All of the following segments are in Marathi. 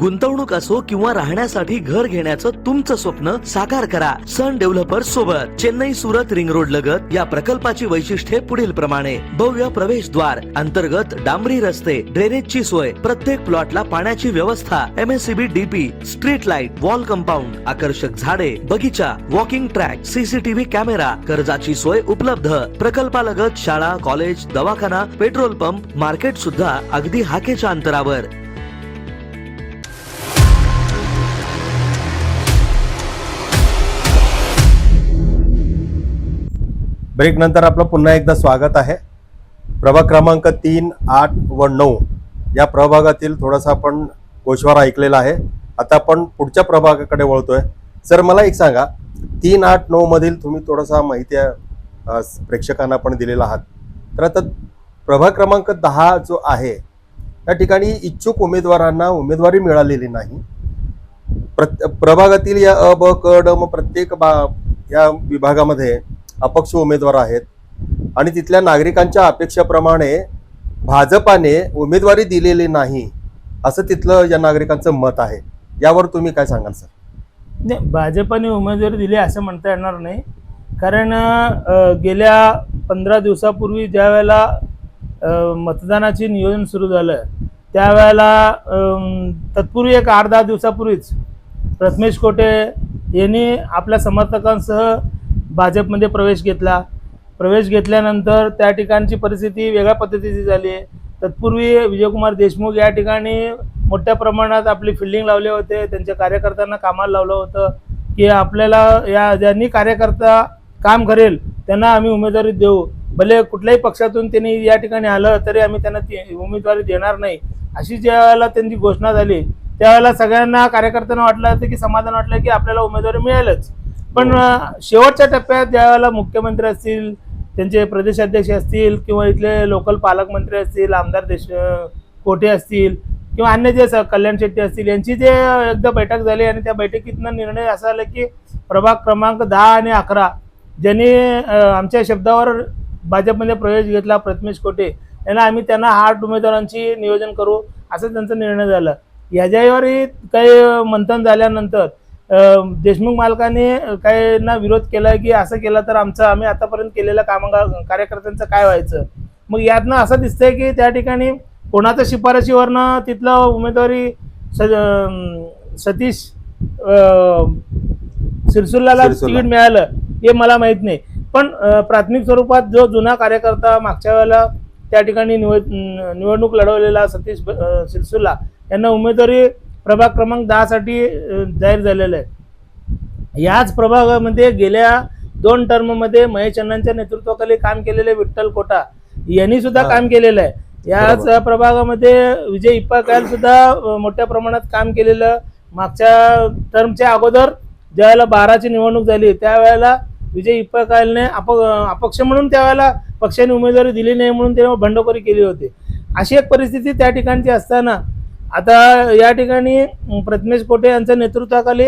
गुंतवणूक असो किंवा राहण्यासाठी घर घेण्याचं तुमचं स्वप्न साकार करा. सन डेव्हलपर सोबत चेन्नई सुरत रिंग रोड लगत या प्रकल्पाची वैशिष्ट्ये पुढील प्रमाणे. भव्य प्रवेशद्वार अंतर्गत डांबरी रस्ते ड्रेनेजची सोय प्रत्येक प्लॉटला पाण्याची व्यवस्था MSCB DP street light wall compound आकर्षक झाडे बगीचा वॉकिंग ट्रॅक सीसीटीव्ही कॅमेरा कर्जाची सोय उपलब्ध. प्रकल्पालगत शाळा कॉलेज दवाखाना पेट्रोल पंप मार्केट सुद्धा अगदी हाकेच्या अंतरावर. ब्रेक नंतर आपलं पुन्हा एकदा स्वागत आहे. प्रभाग क्रमांक तीन आठ व नऊ या प्रभागातील थोडासा आपण गोषवारा ऐकलेला आहे. आता आपण पुढच्या प्रभागाकडे वळतोय. सर मला एक सांगा तीन आठ नऊ मधील तुम्ही थोडासा माहिती प्रेक्षकांना पण दिलेला आहात. तर आता प्रभाग क्रमांक दहा जो आहे त्या ठिकाणी इच्छुक उमेदवारांना उमेदवारी मिळालेली नाही. प्रत प्रभागातील या अ ब क ड म प्रत्येक बा या विभागामध्ये अपक्ष उमेदवार आहेत. आणि तिथल्या नागरिकांच्या अपेक्षेप्रमाणे भाजपाने उमेदवारी दिलेली नाही असं तिथलं या नागरिकांचं मत आहे. यावर तुम्ही काय सांगाल सर? नाही भाजपाने उमेदवारी दिली असं म्हणता येणार नाही. कारण गेल्या पंधरा दिवसापूर्वी ज्या वेळेला मतदानाचे नियोजन सुरू झालं त्यावेळेला तत्पूर्वी एक आठ दहा दिवसापूर्वीच प्रथमेश कोटे यांनी आपल्या समर्थकांसह भाजपमध्ये प्रवेश घेतला. प्रवेश घेतल्यानंतर त्या ठिकाणची परिस्थिती वेगळ्या पद्धतीची झाली. तत्पूर्वी विजयकुमार देशमुख या ठिकाणी मोठ्या प्रमाणात आपली फिल्डिंग लावले होते. त्यांच्या कार्यकर्त्यांना कामाला लावलं होतं की आपल्याला या ज्यांनी कार्यकर्ता काम करेल त्यांना आम्ही उमेदवारी देऊ. भले कुठल्याही पक्षातून त्यांनी या ठिकाणी आलं तरी आम्ही त्यांना ती उमेदवारी देणार नाही. अशी ज्या वेळेला त्यांची घोषणा झाली त्यावेळेला सगळ्यांना कार्यकर्त्यांना वाटलं होतं की समाधान वाटलं की आपल्याला उमेदवारी मिळेलच. पण अं, शेवटच्या टप्प्यात ज्यावेळेला मुख्यमंत्री असतील त्यांचे प्रदेशाध्यक्ष असतील किंवा इथले लोकल पालकमंत्री असतील आमदार देश कोठे असतील किंवा अन्य जे स- कल्याण शेट्टी असतील यांची जे एकदा बैठक झाली आणि त्या बैठकीतनं निर्णय असा आला की प्रभाग क्रमांक दहा आणि अकरा ज्यांनी आमच्या शब्दावर भाजपमध्ये प्रवेश घेतला प्रथमेश कोटे यांना आम्ही त्यांना आठ उमेदवारांची नियोजन करू असं त्यांचा निर्णय झाला. याच्यावरही काही मंथन झाल्यानंतर देशमुख मालकाने काहींना विरोध केला की असं केलं तर आमचं आम्ही आतापर्यंत केलेल्या कामगार कार्यकर्त्यांचं काय व्हायचं मग यातनं असं दिसतंय की त्या ठिकाणी कोणाच्या शिफारशीवरनं तिथलं उमेदवारी स सतीश सिरसुल्लाला सिरसुल्ला. तिकीट मिळालं हे मला माहीत नाही पण प्राथमिक स्वरूपात जो जुना कार्यकर्ता मागच्या वेळेला त्या ठिकाणी निवड निवडणूक लढवलेला सतीश सिरसुल्ला यांना उमेदवारी प्रभाग क्रमांक दहासाठी जाहीर झालेलं आहे याच प्रभागामध्ये गेल्या दोन टर्ममध्ये महेश अण्णांच्या नेतृत्वाखाली काम केलेले विठ्ठल कोटा यांनी सुद्धा. काम केलेलं आहे याच. प्रभागामध्ये विजय इप्पाकायल सुद्धा मोठ्या प्रमाणात काम केलेलं मागच्या टर्मच्या अगोदर ज्यावेळेला बाराची निवडणूक झाली त्यावेळेला विजय इप्पाकायलने अप अपक्ष म्हणून त्यावेळेला पक्षाने उमेदवारी दिली नाही म्हणून तेव्हा बंडखोरी केली होती अशी एक परिस्थिती त्या ठिकाणची असताना आता या ठिकाणी प्रथमेश कोटे यांच्या नेतृत्वाखाली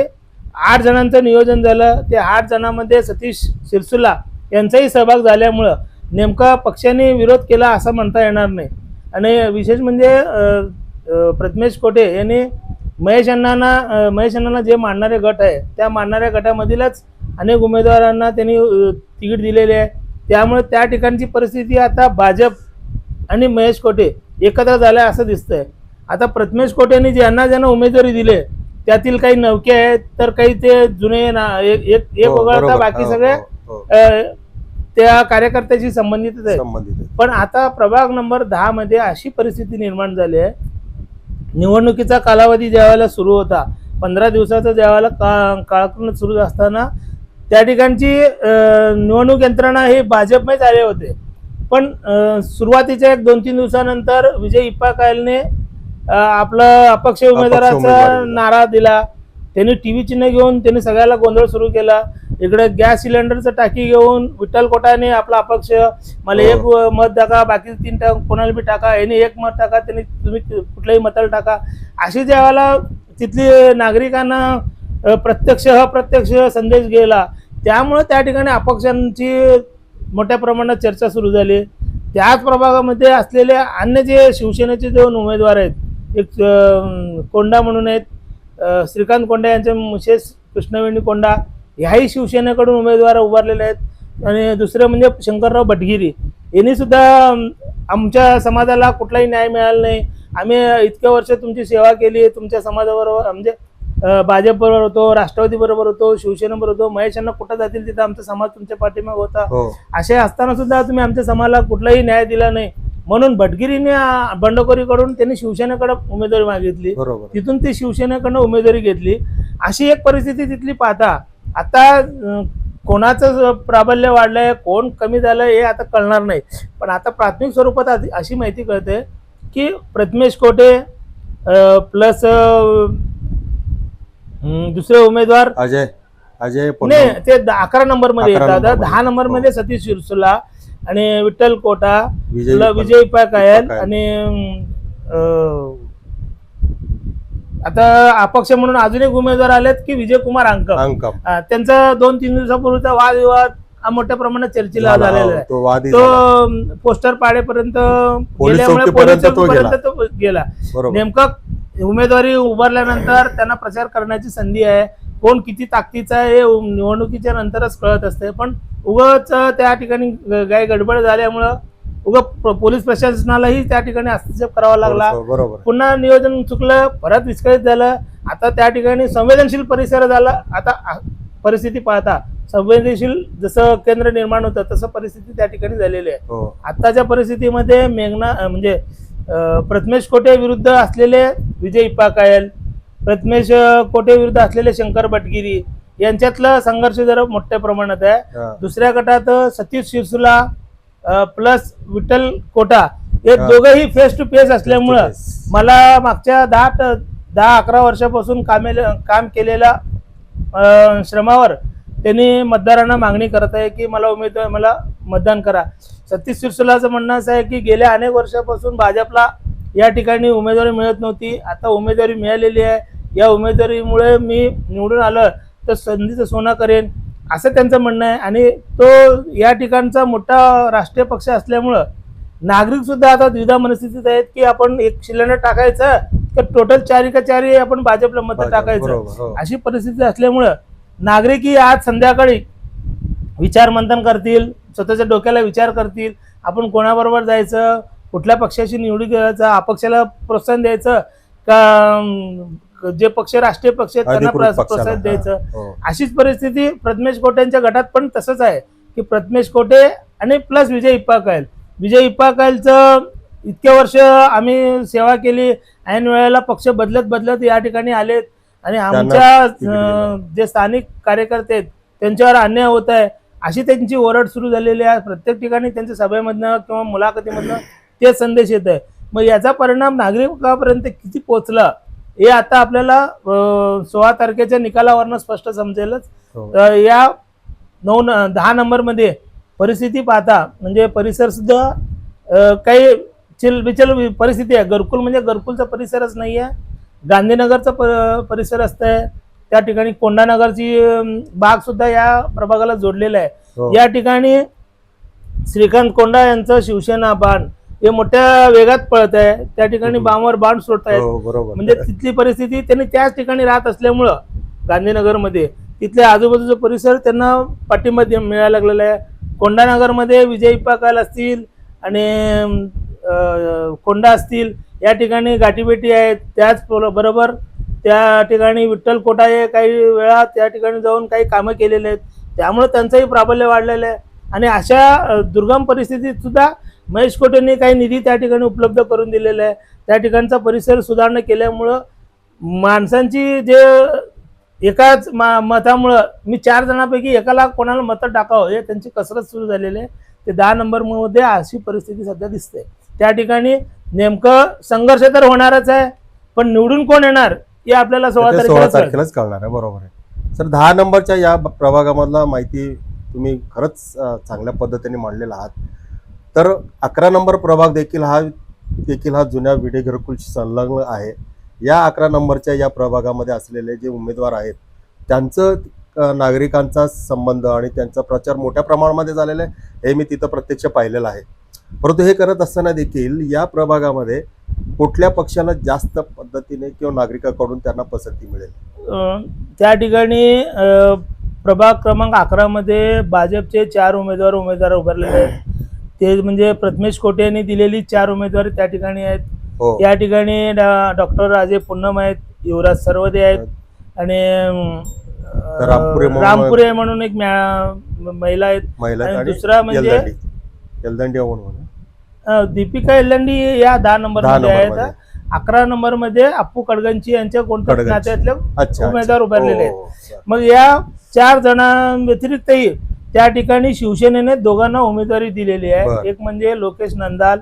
आठ जणांचं नियोजन झालं. ते आठ जणांमध्ये सतीश सिरसुला यांचाही सहभाग झाल्यामुळं नेमका पक्षाने विरोध केला असं म्हणता येणार नाही. आणि विशेष म्हणजे प्रथमेश कोटे यांनी महेश अण्णांना महेश अण्णांना जे मांडणारे गट आहे त्या मानणाऱ्या गटामधीलच अनेक उमेदवारांना त्यांनी तिकीट दिलेले आहे. त्यामुळे त्या ठिकाणची परिस्थिती आता भाजप आणि महेश कोटे एकत्र झाल्या असं दिसतंय. आता प्रथमेश कोटेने ज्यांना ज्यांना उमेदवारी दिले त्यातील काही नवके आहेत तर काही ते जुने ना एक एक एक हो, वगळता बरोबर. बाकी हो, सगळे हो, हो. अ, त्या कार्यकर्त्याशी संबंधितच आहेत संबंधित आहे. पण आता प्रभाग नंबर दहा मध्ये अशी परिस्थिती निर्माण झाली आहे निवडणुकीचा कालावधी ज्यावेळेला सुरू होता पंधरा दिवसाचा ज्यावेळेला का काळखंड सुरू असताना त्या ठिकाणची अ, निवडणूक यंत्रणा हे भाजपमध्येच आले होते पण अ, सुरुवातीच्या एक दोन तीन दिवसानंतर विजय इप्पाकायलने आपलं अपक्ष उमेदवाराचा. नारा दिला त्यांनी टीव्ही चिन्ह घेऊन त्यांनी सगळ्याला गोंधळ सुरू केला इकडे गॅस सिलेंडरचं टाकी घेऊन विठ्ठल कोटाने आपला अपक्ष मला हो. एक मत टाका बाकी तीन टाका कोणाला बी टाका याने एक मत टाका त्यांनी तुम्ही कुठल्याही मताला टाका अशी ज्यावेळेला तिथली नागरिकांना प्रत्यक्ष अप्रत्यक्ष संदेश गेला त्यामुळे त्या ठिकाणी अपक्षांची मोठ्या प्रमाणात चर्चा सुरू झाली त्याच प्रभागामध्ये असलेले अन्य जे शिवसेनेचे दोन उमेदवार आहेत एक कोंडा म्हणून आहेत. श्रीकांत कोंडा यांचे मिसेस कृष्णवेणी कोंडा ह्याही शिवसेनेकडून उमेदवार उभारलेले आहेत. आणि दुसरं म्हणजे शंकरराव भटगिरी. यांनी सुद्धा आमच्या समाजाला कुठलाही न्याय मिळाला नाही. आम्ही इतक्या वर्ष तुमची सेवा केली. तुमच्या समाजाबरोबर म्हणजे भाजपबरोबर होतो राष्ट्रवादी बरोबर होतो शिवसेनेबरोबर होतो. महेश यांना कुठं जातील तिथं आमचा समाज तुमच्या पाठीमाग होता. हो. असे असताना सुद्धा तुम्ही आमच्या समाजाला कुठलाही न्याय दिला नाही. म्हणून भटगिरीने बंडखोरीकडून त्यांनी शिवसेनेकडे उमेदवारी मागितली. बरोबर. तिथून ती शिवसेनेकडनं उमेदवारी घेतली. अशी एक परिस्थिती तिथली पाहता आता कोणाचं प्राबल्य वाढलंय कोण कमी झालंय हे आता कळणार नाही. पण आता प्राथमिक स्वरूपात अशी माहिती कळते की प्रथमेश कोटे प्लस दुसरे उमेदवार अजय अजय नाही ते अकरा नंबरमध्ये येतात. दहा नंबरमध्ये सतीश शिरसुला आणि विठ्ठल कोटा विजय पाकायल पाकायल. आणि आता अपक्ष म्हणून अजून एक उमेदवार आलेत की विजय कुमार अंक अंकम त्यांचा दोन तीन दिवसापूर्वीचा वादविवाद हा मोठ्या प्रमाणात चर्चेला झाला, झालेला आहे. तो पोस्टर पाडेपर्यंत गेल्यामुळे तो गेला. नेमकं उमेदवारी उभारल्यानंतर त्यांना प्रचार करण्याची संधी आहे. कोण किती ताकदीचा आहे हे निवडणुकीच्या नंतरच कळत असते. पण उगाच त्या ठिकाणी ग- काही गडबड झाल्यामुळं उगा पोलीस प्रशासनालाही त्या ठिकाणी हस्तक्षेप करावा लागला. बरोबर. पुन्हा नियोजन चुकलं परत विस्कळीत झालं. आता त्या ठिकाणी संवेदनशील परिसर झाला. आता परिस्थिती पाहता संवेदनशील जसं केंद्र निर्माण होतं तसं परिस्थिती त्या ठिकाणी झालेली आहे. हो. आत्ताच्या परिस्थितीमध्ये मेघना म्हणजे प्रथमेश कोटे विरुद्ध असलेले विजय इप्पाकायल प्रथमेश कोटे विरुद्ध असलेले शंकर भटगिरी यांच्यातला संघर्ष जरा मोठ्या प्रमाणात आहे. दुसऱ्या गटात सतीश शिरसुला प्लस विठ्ठल कोटा हे. दोघंही फेस टू फेस असल्यामुळं. मला मागच्या दहा दहा अकरा वर्षापासून कामे काम केलेल्या श्रमावर त्यांनी मतदारांना मागणी करत आहे की मला उमेदवार मला मतदान करा सतीश सिरसुलाचं म्हणणं असं आहे की गेल्या अनेक वर्षापासून भाजपला या ठिकाणी उमेदवारी मिळत नव्हती आता उमेदवारी मिळालेली आहे या उमेदवारीमुळे मी निवडून आलं तर संधीचं सोनं करेन असं त्यांचं म्हणणं आहे आणि तो या ठिकाणचा मोठा राष्ट्रीय पक्ष असल्यामुळं नागरिक सुद्धा आता द्विधा मनस्थितीत आहेत की आपण एक सिलेंडर टाकायचं तर टोटल चारी का चारी आपण भाजपला मत टाकायचं हो. अशी परिस्थिती असल्यामुळं नागरिकही आज संध्याकाळी विचार मंथन करतील स्वतःच्या डोक्याला विचार करतील आपण कोणाबरोबर जायचं कुठल्या पक्षाशी निवडी करायचं अपक्षाला प्रोत्साहन द्यायचं का जे पक्ष राष्ट्रीय पक्ष आहेत त्यांना प्रोत्साहन द्यायचं. हा. अशीच परिस्थिती प्रथमेश कोटेंच्या गटात पण तसंच आहे की प्रथमेश कोटे आणि प्लस विजय इप्पाकायल. विजय इप्पाकायलचं इतके वर्ष आम्ही सेवा केली ऐन वेळेला पक्ष बदलत बदलत या ठिकाणी आलेत. आणि आमच्या जे स्थानिक कार्यकर्ते आहेत त्यांच्यावर अन्याय होत आहे. अशी त्यांची ओरड सुरू झालेली आहे. प्रत्येक ठिकाणी त्यांच्या सभेमधनं किंवा मुलाखतीमधनं तेच संदेश येत आहे. मग याचा परिणाम नागरिकापर्यंत किती पोहोचला हे आता आपल्याला सोळा तारखेच्या निकालावरनं स्पष्ट समजेलच. हो. तर या नऊ न दहा नंबरमध्ये परिस्थिती पाहता म्हणजे परिसर सुद्धा काही चिलबिचल परिस्थिती आहे. घरकुल म्हणजे घरकुलचा परिसरच नाही आहे. गांधीनगरचा प परिसर असतंय. त्या ठिकाणी कोंडानगरची बाग सुद्धा या प्रभागाला जोडलेला आहे. हो. या ठिकाणी श्रीकांत कोंडा यांचं शिवसेना बाण हे मोठ्या वेगात पळत आहे. त्या ठिकाणी हम्म. बाणावर बाण सोडत आहेत हो बरोबर. म्हणजे तिथली परिस्थिती त्यांनी त्याच ठिकाणी राहत असल्यामुळं गांधीनगरमध्ये तिथले आजूबाजूचा परिसर त्यांना पाठिंबा दे- मिळायला लागलेला आहे. कोंडानगरमध्ये विजय पाकाल असतील आणि अं, कोंडा असतील या ठिकाणी गाठीभेटी आहेत. त्याच बरो- बरोबर त्या ठिकाणी विठ्ठल कोटा हे काही वेळा त्या ठिकाणी जाऊन काही कामं केलेले आहेत. त्यामुळे त्यांचंही प्राबल्य वाढलेलं आहे. आणि अशा अं, दुर्गम परिस्थितीत सुद्धा महेश कोटेंनी काही निधी त्या ठिकाणी उपलब्ध करून दिलेला आहे. त्या ठिकाणचा परिसर सुधारणा केल्यामुळं माणसांची जे एकाच मा मतामुळं मी चार जणांपैकी एकाला कोणाला मतं टाकावं हे त्यांची कसरत सुरू झालेली आहे. ते दहा नंबरमध्ये अशी परिस्थिती सध्या दिसते. त्या ठिकाणी नेमकं संघर्ष तर होणारच आहे पण निवडून कोण येणार हे आपल्याला सोळा सोळा. तारखेलाच कळणार आहे बरोबर आहे. सर दहा नंबरच्या या प्रभागामधला माहिती तुम्ही खरंच चांगल्या पद्धतीने मांडलेला आहात. तर अकरा नंबर प्रभाग देखील हा देखील हा जुन्या विडे घरकुलशी संलग्न आहे. या अकरा नंबरच्या या प्रभागामध्ये असलेले जे उमेदवार आहेत त्यांचं नागरिकांचा संबंध आणि त्यांचा प्रचार मोठ्या प्रमाणामध्ये झालेला आहे हे मी तिथं प्रत्यक्ष पाहिलेलं आहे. परंतु हे करत असताना देखील या प्रभागामध्ये कुठल्या पक्षाला जास्त पद्धतीने किंवा नागरिकाकडून त्यांना पसंती मिळेल? त्या ठिकाणी प्रभाग क्रमांक अकरामध्ये भाजपचे चार उमेदवार उमेदवार उभारलेले आहेत. ते म्हणजे प्रथमेश कोटे यांनी दिलेली चार उमेदवारी त्या ठिकाणी आहेत. हो. या ठिकाणी डॉक्टर राजे पूनम आहेत युवराज सर्वदे आहेत आणि रामपुरे म्हणून- एक महिला आहेत. आणि दुसरा म्हणजे. अं, दीपिका एल्लंडी या दहा नंबरमध्ये आहेत. अकरा नंबरमध्ये अप्पू कडगंची यांच्या कोणत्या. नात्यातले उमेदवार उभारलेले आहेत. हो, हो. मग या चार जणांव्यतिरिक्तही त्या ठिकाणी शिवसेनेने दोघांना उमेदवारी दिलेली आहे. एक म्हणजे लोकेश नंदाल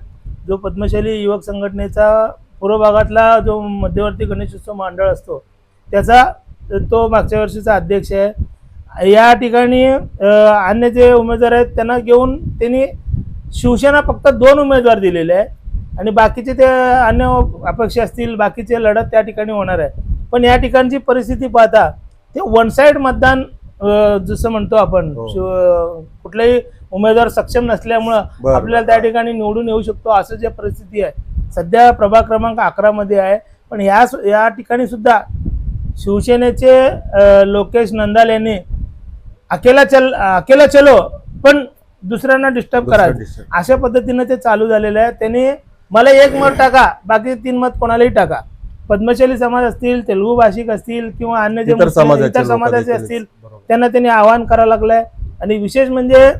जो पद्मशाली युवक संघटनेचा पूर्व भागातला जो मध्यवर्ती गणेशोत्सव मंडळ असतो त्याचा तो मागच्या वर्षीचा अध्यक्ष आहे. या ठिकाणी अन्य जे उमेदवार आहेत त्यांना घेऊन त्यांनी शिवसेना फक्त दोन उमेदवार दिलेले आहे आणि बाकीचे ते अन्य अपेक्षा असतील बाकीचे लढत त्या ठिकाणी होणार आहे. पण या ठिकाणची परिस्थिती पाहता ते वन साइड मतदान जसं म्हणतो आपण हो. कुठलाही उमेदवार सक्षम नसल्यामुळं आपल्याला. त्या ठिकाणी निवडून येऊ शकतो असं जे परिस्थिती आहे सध्या प्रभाग क्रमांक अकरा मध्ये आहे पण या या ठिकाणी सुद्धा शिवसेनेचे लोकेश नंदाल यांनी अकेला चल अकेला चलो पण दुसऱ्यांना डिस्टर्ब डिस्ट्रिक्ट. अशा पद्धतीनं ते चालू झालेलं आहे त्यांनी मला एक मत टाका बाकी तीन मत कोणालाही टाका पद्मशाली समाज असतील तेलुगू भाषिक असतील किंवा अन्य जे इतर समाजाचे. असतील. त्यांना त्यांनी आवाहन करावं लागलंय आणि विशेष म्हणजे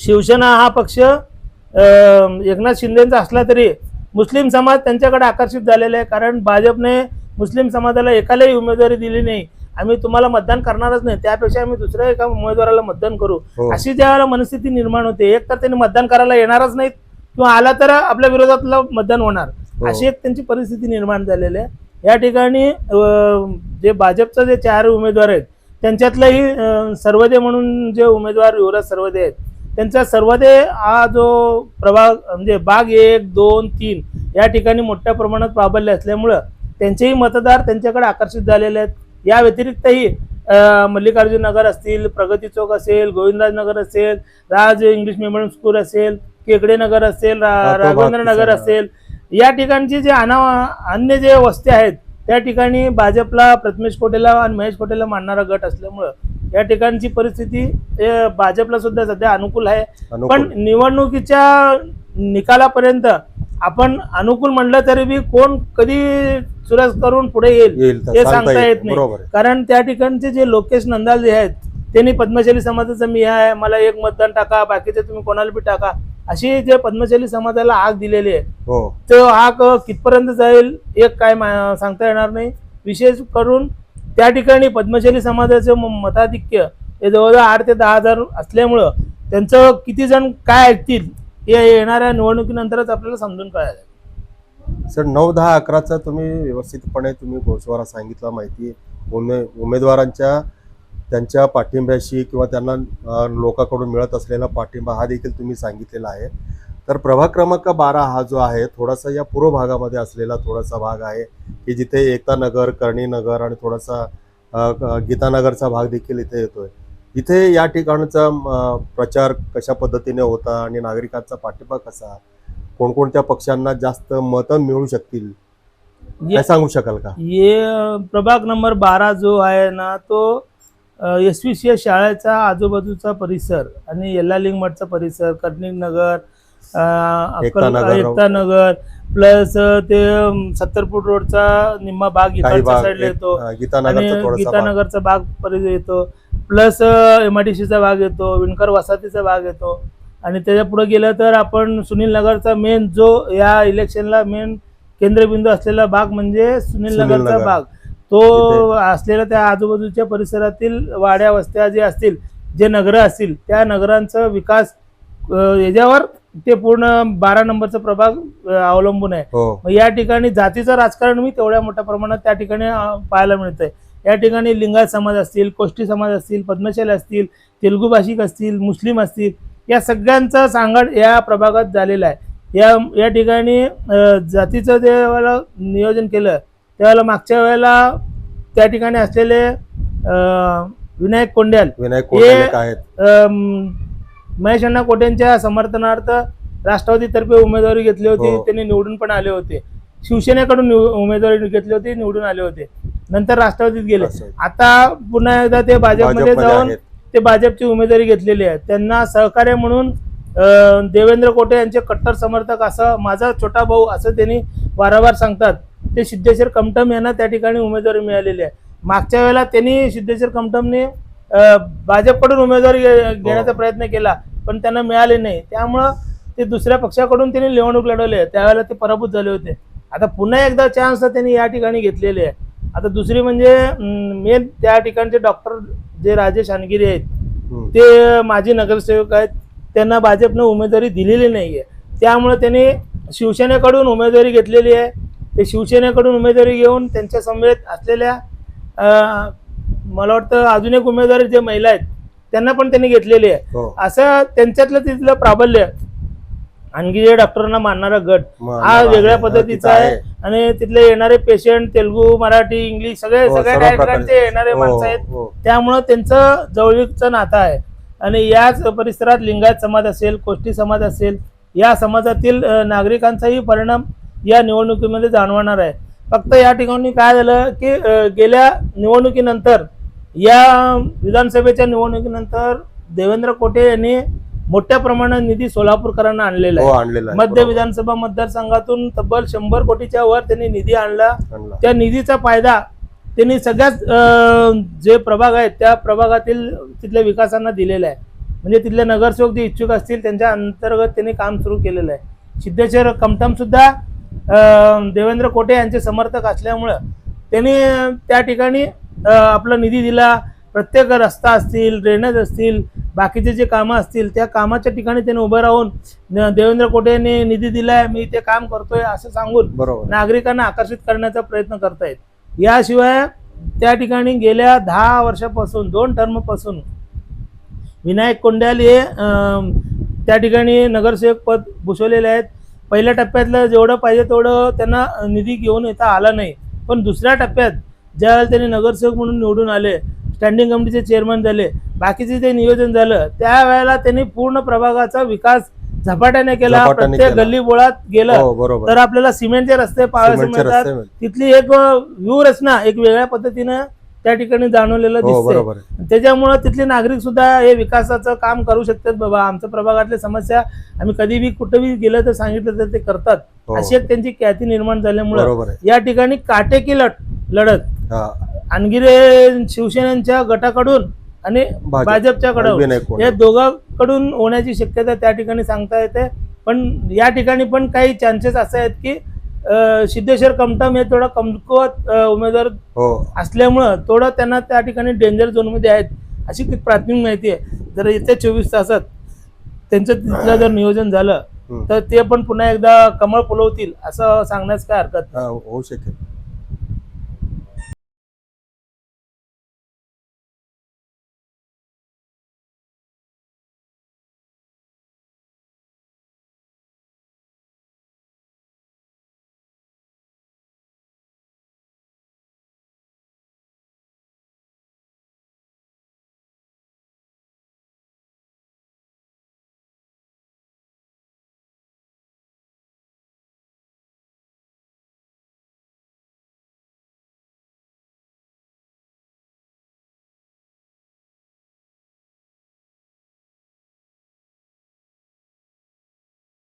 शिवसेना हा पक्ष एकनाथ शिंदेचा असला तरी मुस्लिम समाज त्यांच्याकडे आकर्षित झालेला आहे कारण भाजपने मुस्लिम समाजाला एकालाही उमेदवारी दिली नाही आम्ही तुम्हाला मतदान करणारच नाही त्यापेक्षा आम्ही दुसऱ्या एका उमेदवाराला मतदान करू हो. अशी ज्यावेळेला मनस्थिती निर्माण होते एक तर त्यांनी मतदान करायला येणारच नाहीत किंवा आला तर आपल्या विरोधातलं मतदान होणार. अशी एक त्यांची परिस्थिती निर्माण झालेली आहे. या ठिकाणी जे भाजपचे जे चार उमेदवार आहेत त्यांच्यातलंही सर्वदे म्हणून जे उमेदवार युवराज सर्वदे आहेत त्यांचा सर्वदे हा जो प्रभाग म्हणजे बाग एक दोन तीन या ठिकाणी मोठ्या प्रमाणात प्राबल्य असल्यामुळं त्यांचेही मतदार त्यांच्याकडे आकर्षित झालेले आहेत. या व्यतिरिक्तही मल्लिकार्जुन नगर असतील प्रगती चौक असेल गोविंदराज नगर असेल राज इंग्लिश मिडियम स्कूल असेल केकडे नगर असेल रा- हा, राघवेंद्र नगर. असेल या ठिकाणची जे अना अन्य जे वस्ती आहेत त्या ठिकाणी भाजपला प्रथमेश कोटेला आणि महेश कोटेला मानणारा गट असल्यामुळं या ठिकाणची परिस्थिती भाजपला सुद्धा सध्या अनुकूल आहे. पण निवडणुकीच्या निकालापर्यंत आपण अनुकूल म्हणलं तरी बी कोण कधी सुरस करून पुढे येईल हे सांगता येत नाही. कारण त्या ठिकाणचे जे लोकेश नंदाल जे आहेत त्यांनी पद्मशाली समाजाचा मी आहे मला एक मतदान टाका बाकीचे तुम्ही कोणाला बी टाका अशी जे पद्मशाली समाजाला आग दिलेली आहे हो. तो आग कितपर्यंत जाईल एक काय मा- सांगता येणार नाही. विशेष करून त्या ठिकाणी पद्मशाली समाजाचे मताधिक्य हे जवळजवळ आठ ते दहा हजार असल्यामुळं त्यांचं किती जण काय ऐकतील हे येणाऱ्या निवडणुकीनंतरच आपल्याला समजून कळायला सर नऊ दहा अकराचा तुम्ही व्यवस्थितपणे तुम्ही गोषवारा सांगितला माहिती उमे उमेदवारांच्या त्यांच्या पाठिंब्याशी किंवा त्यांना लोकांकडून मिळत असलेला पाठिंबा हा देखील तुम्ही सांगितलेला आहे. तर प्रभाग क्रमांक बारा हा जो आहे थोडासा या पूर्व भागामध्ये असलेला थोडासा भाग आहे की जिथे एकता नगर कर्णी नगर आणि थोडासा गीतानगरचा भाग देखील इथे येतोय. इथे या ठिकाणचा प्रचार कशा पद्धतीने होता आणि नागरिकांचा पाठिंबा कसा? कोणकोणत्या पक्षांना जास्त मतं मिळू शकतील? सांगू शकाल का? ये प्रभाग नंबर बारा जो आहे ना तो एस एस शाळेचा आजूबाजूचा परिसर आणि येल्लालिंग मठचा परिसर कर्णिक नगर एकता नगर. प्लस ते अम, सत्तर फूट रोडचा निम्मा भाग इकडच्या साईडला येतो आणि गीतानगरचा भाग. येतो प्लस एम आय डी सीचा भाग येतो विणकर वसाहतीचा भाग येतो आणि त्याच्या पुढे गेलं तर आपण सुनील नगरचा मेन जो या इलेक्शनला मेन केंद्रबिंदू असलेला भाग म्हणजे सुनील नगरचा नगर. भाग तो असलेल्या त्या आजूबाजूच्या परिसरातील वाड्या वस्त्या जे असतील जे नगरं असतील त्या नगरांचा विकास याच्यावर ते पूर्ण बारा नंबरचा प्रभाग अवलंबून आहे. हो. मग या ठिकाणी जातीचं राजकारण मी तेवढ्या मोठ्या प्रमाणात त्या ठिकाणी पाहायला मिळतंय. या ठिकाणी लिंगायत समाज असतील कोष्टी समाज असतील पद्मशाली असतील तेलुगू भाषिक असतील मुस्लिम असतील या सगळ्यांचा सांगड या प्रभागात झालेला आहे. या या ठिकाणी जातीचं जेव्हा नियोजन केलं त्यावेळेला मागच्या वेळेला त्या ठिकाणी असलेले विनायक कोंड्याल. विनायक आहेत. महेश अण्णा कोटेंच्या समर्थनार्थ राष्ट्रवादीतर्फे उमेदवारी घेतली होती. हो. त्यांनी निवडून पण आले होते. शिवसेनेकडून उमेदवारी घेतली होती निवडून आले होते. नंतर राष्ट्रवादीत गेले. आता पुन्हा एकदा ते भाजपमध्ये जाऊन. ते भाजपची उमेदवारी घेतलेली आहे. त्यांना सहकार्य म्हणून देवेंद्र कोटे यांचे कट्टर समर्थक असं माझा छोटा भाऊ असं त्यांनी वारंवार सांगतात. ते सिद्धेश्वर कमटम यांना त्या ठिकाणी उमेदवारी मिळालेली आहे. मागच्या वेळेला त्यांनी सिद्धेश्वर कमटमने भाजपकडून उमेदवारी घेण्याचा प्रयत्न केला पण त्यांना मिळाले नाही. त्यामुळं ते दुसऱ्या पक्षाकडून त्यांनी निवडणूक लढवली त्यावेळेला ते पराभूत झाले होते. आता पुन्हा एकदा चान्स त्यांनी या ठिकाणी घेतलेले आहे. आता दुसरी म्हणजे मेन त्या ठिकाणचे डॉक्टर जे राजेश हानगिरी आहेत हम्म. ते माजी नगरसेवक आहेत. त्यांना भाजपनं उमेदवारी दिलेली नाहीये. त्यामुळे त्यांनी शिवसेनेकडून उमेदवारी घेतलेली आहे. ते शिवसेनेकडून उमेदवारी घेऊन त्यांच्या समवेत असलेल्या मला वाटतं अजून एक उमेदवारी जे महिला आहेत त्यांना पण त्यांनी घेतलेली आहे. हो. असं त्यांच्यातलं तिथलं प्राबल्य आणखी जे डॉक्टरांना मानणारा गट हा वेगळ्या पद्धतीचा आहे. आणि तिथले येणारे पेशंट तेलुगू मराठी इंग्लिश सगळे हो, सगळ्या ठिकाणचे प्रकारचे. येणारे हो, माणसं आहेत. त्यामुळं त्यांचं जवळीकचं नातं आहे. आणि याच परिसरात लिंगायत समाज असेल कोष्टी समाज असेल या समाजातील नागरिकांचाही परिणाम या निवडणुकीमध्ये जाणवणार आहे. फक्त या ठिकाणी काय झालं की गेल्या निवडणुकीनंतर या विधानसभेच्या निवडणुकीनंतर देवेंद्र कोटे यांनी मोठ्या प्रमाणात निधी सोलापूरकरांना आणलेला हो आहे आहे, मध्य. विधानसभा मतदारसंघातून तब्बल शंभर कोटीच्या वर त्यांनी निधी आणला. त्या निधीचा फायदा त्यांनी सगळ्याच जे प्रभाग आहेत त्या प्रभागातील तिथल्या विकासांना दिलेला आहे. म्हणजे तिथले नगरसेवक जे इच्छुक असतील त्यांच्या अंतर्गत त्यांनी काम सुरू केलेलं आहे. सिद्धेश्वर कमठम सुद्धा देवेंद्र कोटे यांचे समर्थक असल्यामुळं त्यांनी त्या ठिकाणी आपला निधी दिला. प्रत्येक रस्ता असतील ड्रेनेज असतील बाकीचे जे कामं असतील त्या कामाच्या ठिकाणी त्यांनी उभं राहून देवेंद्र कोटे यांनी निधी दिलाय मी ते काम करतोय असं सांगून बरोबर. नागरिकांना आकर्षित करण्याचा प्रयत्न करतायत. याशिवाय त्या ठिकाणी गेल्या दहा वर्षापासून दोन टर्मपासून विनायक कोंड्याल हे त्या ठिकाणी नगरसेवक पद भूषवलेले आहेत. पहिल्या टप्प्यातलं जेवढं पाहिजे तेवढं त्यांना निधी घेऊन येता आला नाही पण दुसऱ्या टप्प्यात ज्यावेळेला त्यांनी नगरसेवक म्हणून निवडून आले स्टँडिंग कमिटीचे चेअरमन झाले बाकीचे जे नियोजन झालं त्यावेळेला त्यांनी पूर्ण प्रभागाचा विकास झपाट्याने केला प्रत्येक. गल्ली बोळात गेलं हो तर आपल्याला सिमेंटचे रस्ते पाहायला मिळतात. तिथली एक व्ह्यू रचना एक वेगळ्या पद्धतीनं त्या ठिकाणी जाणवलेलं हो दिसते बरोबर आहे. त्याच्यामुळे तिथले नागरिक सुद्धा हे विकासाचं काम करू शकतात बाबा आमच्या प्रभागातल्या समस्या आम्ही कधी बी कुठेही गेलं तर सांगितलं तर ते करतात हो. अशी एक त्यांची ख्याती निर्माण झाल्यामुळे या ठिकाणी काटेकी लढ लढत आणगिरे शिवसेनेच्या गटाकडून आणि भाजप. भाजपच्या कडून. या दोघांकडून होण्याची शक्यता त्या ठिकाणी सांगता येते पण या ठिकाणी पण काही चान्सेस असे आहेत की सिद्धेश्वर कमटम हे थोडं कमकुवत उमेदवार हो. असल्यामुळं थोडं त्यांना त्या ठिकाणी डेंजर झोनमध्ये आहेत अशी प्राथमिक माहिती आहे. जर येत्या चोवीस तासात त्यांचं तिथलं जर नियोजन झालं. तर ते पण पुन्हा एकदा कमळ फुलवतील असं सांगण्यास काय हरकत नाही. होऊ शकेल.